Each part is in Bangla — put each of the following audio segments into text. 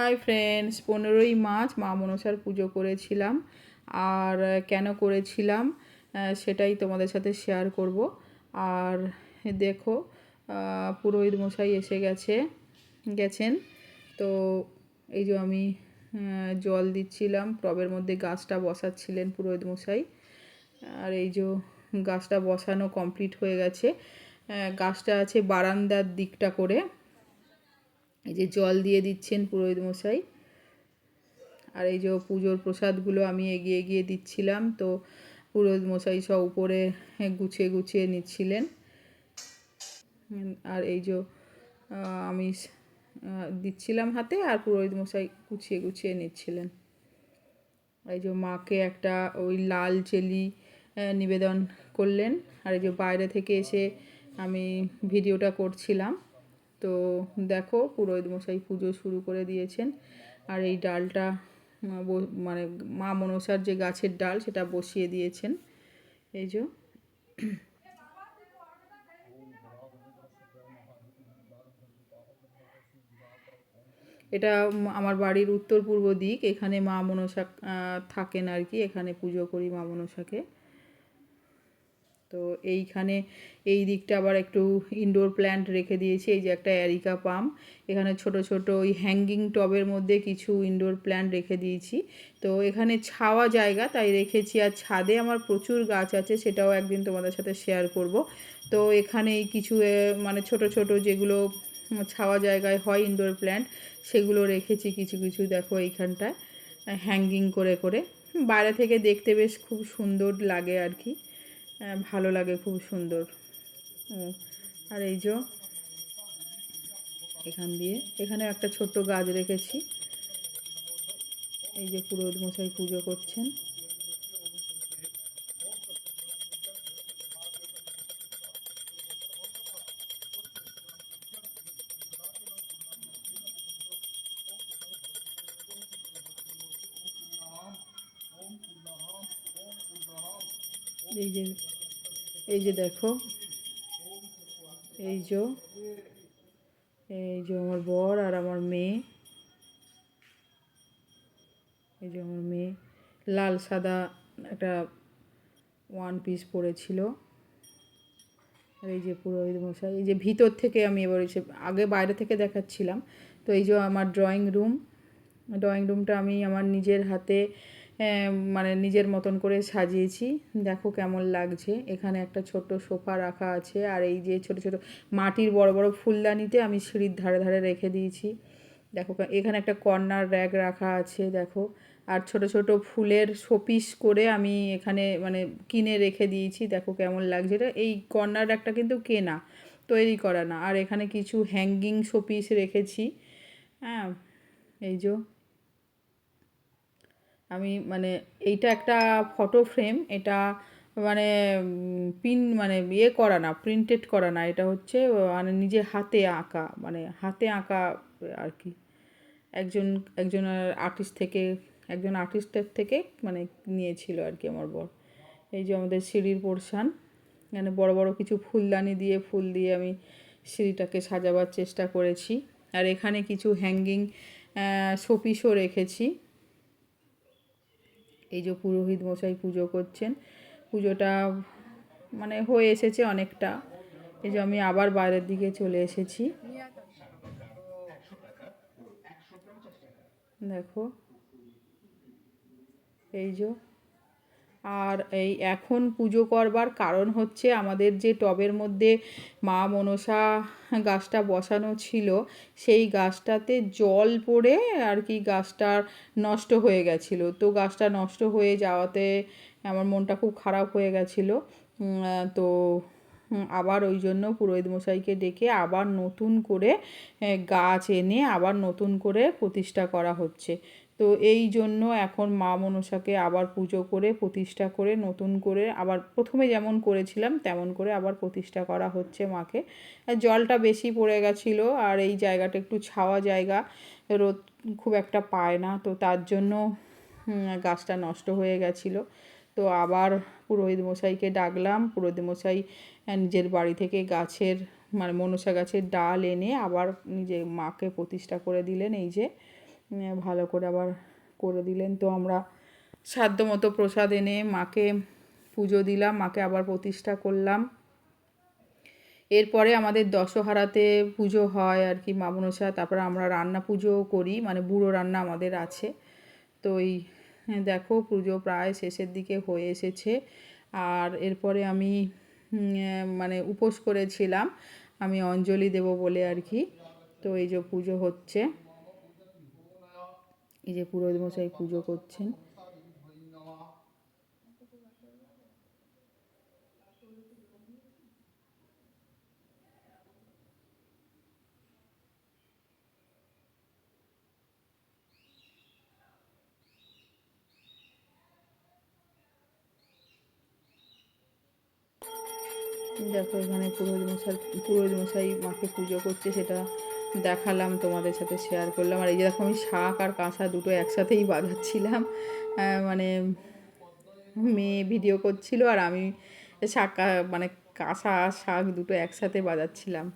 হাই ফ্রেন্ডস পনেরোই মার্চ মা মনসার পুজো করেছিলাম। আর কেন করেছিলাম সেটাই তোমাদের সাথে শেয়ার করব। আর দেখো পুরোহিত মশাই এসে গেছে, গেছেন। তো এই যে আমি জল দিচ্ছিলাম, টবের মধ্যে গাছটা বসাচ্ছিলেন পুরোহিত মশাই। আর এই যে গাছটা বসানো কমপ্লিট হয়ে গেছে। গাছটা আছে বারান্দার দিকটা করে। এই যে জল দিয়ে দিচ্ছেন পুরোহিত মশাই। আর এই যে পুজোর প্রসাদগুলো আমি এগিয়ে এগিয়ে দিচ্ছিলাম, তো পুরোহিত মশাই সব উপরে গুছিয়ে গুছিয়ে নিচ্ছিলেন। আর এই যে আমি দিচ্ছিলাম হাতে আর পুরোহিত মশাই গুছিয়ে গুছিয়ে নিচ্ছিলেন। এই যে মাকে একটা ওই লাল চেলি নিবেদন করলেন। আর এই যে বাইরে থেকে এসে আমি ভিডিওটা করছিলাম। তো দেখো পুরোহিত মশাই পুজো শুরু করে দিয়েছেন। আর এই ডালটা মানে মা মনসার যে গাছের ডাল সেটা বসিয়ে দিয়েছেন। এই যে। এটা আমার বাড়ির উত্তর পূর্ব দিক। এখানে মা মনসা থাকেন আর কি। এখানে পুজো করি মা মনসাকে। তো এইখানে এই দিকটা আবার একটু ইনডোর প্ল্যান্ট রেখে দিয়েছি, এই যে একটা অ্যারিকা পাম এখানে ছোট ছোট ওই হ্যাঙ্গিং টবের মধ্যে কিছু ইনডোর প্ল্যান্ট রেখে দিয়েছি। তো এখানে ছাওয়া জায়গা, তাই রেখেছি। আর ছাদে আমার প্রচুর গাছ আছে, সেটাও একদিন তোমাদের সাথে শেয়ার করব। তো এখানে কিছু মানে ছোট ছোট যেগুলো ছাওয়া জায়গায় হয় ইনডোর প্ল্যান্ট সেগুলো রেখেছি কিছু কিছু দেখো এইখানটায় হ্যাঙ্গিং করে করে। বাইরে থেকে দেখতে বেশ খুব সুন্দর লাগে আর কি। ভালো লাগে, খুব সুন্দর। আর এই যে এখান দিয়ে, এখানে একটা ছোট্ট গাছ রেখেছি। এই যে পুরোহিত মশাই পুজো করছেন। এই যে এই যে দেখো, এই যে এই যে আমার বর আর আমার মেয়ে। এই যে আমার মেয়ে, লাল, সাদা একটা ওয়ান পিস পরেছিল। আর এই যে পুরোহিত মশাই, এই যে ভিতর থেকে আমি এবার এসে, আগে বাইরে থেকে দেখাচ্ছিলাম। তো এই যে আমার ড্রয়িং রুম ড্রয়িং রুমটা আমি আমার নিজের হাতে মানে নিজের মতন করে সাজিয়েছি। দেখো কেমন লাগছে। এখানে একটা ছোট্ট সোফা রাখা আছে আর এই যে ছোট ছোট মাটির বড় বড় ফুলদানিতে আমি সিঁড়ির ধারে ধারে রেখে দিয়েছি। দেখো এখানে একটা কর্নার র্যাক রাখা আছে, দেখো। আর ছোট ছোট ফুলের শোপিস করে আমি এখানে মানে কিনে রেখে দিয়েছি। দেখো কেমন লাগছে। এটা এই কর্নার র্যাকটা কিন্তু কেনা, তৈরি করা না। আর এখানে কিছু হ্যাঙ্গিং শোপিস রেখেছি। হ্যাঁ এই যে। আমি মানে এইটা একটা ফটো ফ্রেম এটা মানে পিন মানে ইয়ে করা না প্রিন্টেড করা না, এটা হচ্ছে মানে নিজে হাতে আঁকা মানে হাতে আঁকা আর কি। একজন একজন আর্টিস্ট থেকে, একজন আর্টিস্টের থেকে মানে নিয়েছিল আর কি আমার বর। এই যে আমাদের সিঁড়ির পোর্শান মানে বড় বড় কিছু ফুলদানি দিয়ে, ফুল দিয়ে আমি সিঁড়িটাকে সাজাবার চেষ্টা করেছি। আর এখানে কিছু হ্যাঙ্গিং শোপিসও রেখেছি। এই যে পুরোহিত মশাই পুজো করছেন, পুজোটা মানে হয়ে এসেছে অনেকটা। এই যে আমি আবার বাইরের দিকে চলে এসেছি। দেখো, এই যে আর এই এখন পুজো করবার কারণ হচ্ছে আমাদের যে টবের মধ্যে মা মনসা গাছটা বসানো ছিল, সেই গাছটাতে জল পড়ে আর কি গাছটা নষ্ট হয়ে গেছিল। তো গাছটা নষ্ট হয়ে যাওয়াতে আমার মনটা খুব খারাপ হয়ে গেছিল। তো আবার ওই জন্য পুরোহিত মশাইকে ডেকে আবার নতুন করে গাছ এনে আবার নতুন করে প্রতিষ্ঠা করা হচ্ছে। তো এই জন্য এখন মা মনসাকে আবার পুজো করে প্রতিষ্ঠা করে নতুন করে আবার প্রথমে যেমন করেছিলাম তেমন করে আবার প্রতিষ্ঠা করা হচ্ছে মাকে। জলটা বেশি পড়ে গেছিল আর এই জায়গাটা একটু ছাওয়া জায়গা, রোদ খুব একটা পায় না। তো তার জন্য গাছটা নষ্ট হয়ে গেছিল। তো আবার পুরোহিত মশাইকে ডাকলাম। পুরোহিত মশাই নিজের বাড়ি থেকে গাছের মানে মনসা গাছের ডাল এনে আবার নিজে মাকে প্রতিষ্ঠা করে দিলেন। এই যে ভালো করে আবার করে দিলেন। তো আমরা সাধ্য মতো প্রসাদ এনে মাকে পুজো দিলাম, মাকে আবার প্রতিষ্ঠা করলাম। এরপরে আমাদের দশহারাতে পুজো হয় আর কি মা মনসা। তারপরে আমরা রান্না পুজোও করি মানে বুড়ো রান্না আমাদের আছে। তো এই দেখো পুজো প্রায় শেষের দিকে হয়ে এসেছে। আর এরপরে আমি মানে উপোস করেছিলাম। আমি অঞ্জলি দেব বলে আর কি। তো এই যে পুজো হচ্ছে। এই যে পুরোহিত মশাই পুজো করছেন। দেখো, এখানে পুরোহিত মশাই পুরোহিত মশাই মাকে পুজো করছে, সেটা দেখালাম, তোমাদের সাথে শেয়ার করলাম। আর এই যে দেখো, আমি শাক আর কাঁসা দুটো একসাথেই বাজাচ্ছিলাম। মানে মেয়ে ভিডিও করছিল, আর আমি শাক মানে কাঁসা আর শাক দুটো একসাথে বাজাচ্ছিলাম।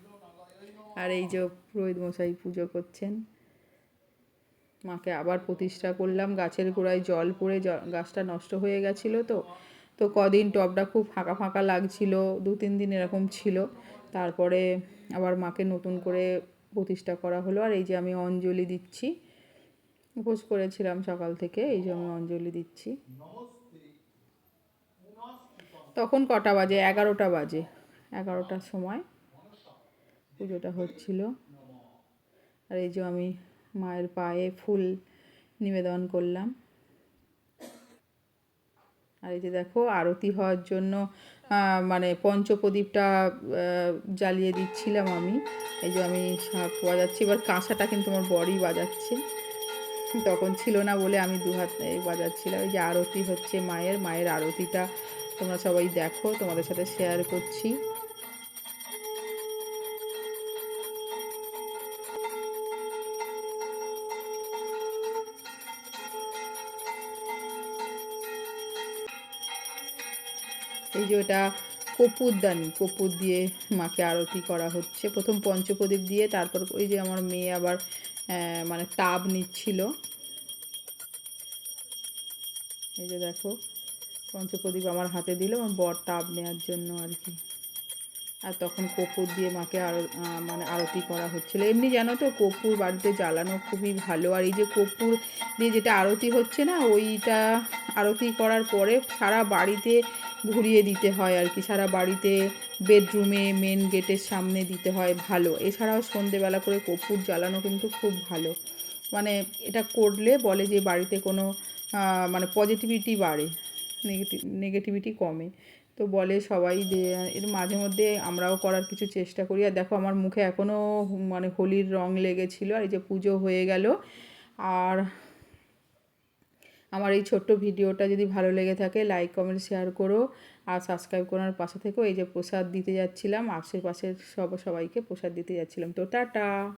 আর এই যে পুরোহিত মশাই পুজো করছেন। মাকে আবার প্রতিষ্ঠা করলাম, গাছের গোড়ায় জল পড়ে গাছটা নষ্ট হয়ে গেছিল তো। তো কদিন টবটা খুব ফাঁকা ফাঁকা লাগছিল, দু তিন দিন এরকম ছিল। তারপরে আবার মাকে নতুন করে প্রতিষ্ঠা করা হলো। আর এই যে আমি অঞ্জলি দিচ্ছি, উপোস করেছিলাম সকাল থেকে, এই যে আমি অঞ্জলি দিচ্ছি। তখন কটা বাজে? এগারোটা বাজে। এগারোটার সময় পুজোটা হচ্ছিল। আর এই যে আমি মায়ের পায়ে ফুল নিবেদন করলাম। আর এই যে দেখো, আরতি হওয়ার জন্য মানে পঞ্চপ্রদীপটা জ্বালিয়ে দিচ্ছিলাম আমি। এই যে আমি শাক বাজাচ্ছি। এবার কাঁসাটা কিন্তু আমার বড়ই বাজাচ্ছে। তখন ছিল না বলে আমি দু হাত বাজাচ্ছিলাম। এই যে আরতি হচ্ছে মায়ের মায়ের আরতিটা তোমরা সবাই দেখো, তোমাদের সাথে শেয়ার করছি। এই যে ওটা কপুরদানি কপুর দিয়ে মাকে আরতি করা হচ্ছে। প্রথম পঞ্চপ্রদীপ দিয়ে তারপর ওই যে আমার মেয়ে আবার মানে তাপ নিচ্ছিল। এই যে দেখো, পঞ্চপ্রদীপ আমার হাতে দিল, আমার বর তাপ নেওয়ার জন্য আর কি। আর তখন কপুর দিয়ে মাকে আরও মানে আরতি করা হচ্ছিল। এমনি জানো তো কপুর বাড়িতে জ্বালানো খুবই ভালো। আর এই যে কপুর দিয়ে যেটা আরতি হচ্ছে না, ওইটা আরতি করার পরে সারা বাড়িতে ঘুরিয়ে দিতে হয় আর কি। সারা বাড়িতে বেডরুমে মেন গেটের সামনে দিতে হয়, ভালো। এছাড়াও সন্ধেবেলা করে কপুর জ্বালানো কিন্তু খুব ভালো। মানে এটা করলে বলে যে বাড়িতে কোনো মানে পজিটিভিটি বাড়ে নেগেটিভ নেগেটিভিটি কমে। তো বলে সবাই এর মাঝে মধ্যে আমরাও করার কিছু চেষ্টা করি। আর দেখো আমার মুখে এখনও মানে হোলির রং লেগেছিল আর এই যে পুজো হয়ে গেল। আর আমার এই ছোট্ট ভিডিওটা যদি ভালো লেগে থাকে লাইক কমেন্ট শেয়ার করো। আর সাবস্ক্রাইব করার পাশে থেকেও এই যে প্রসাদ দিতে যাচ্ছিলাম। আশেপাশের সব, সবাইকে প্রসাদ দিতে যাচ্ছিলাম। তো টাটা!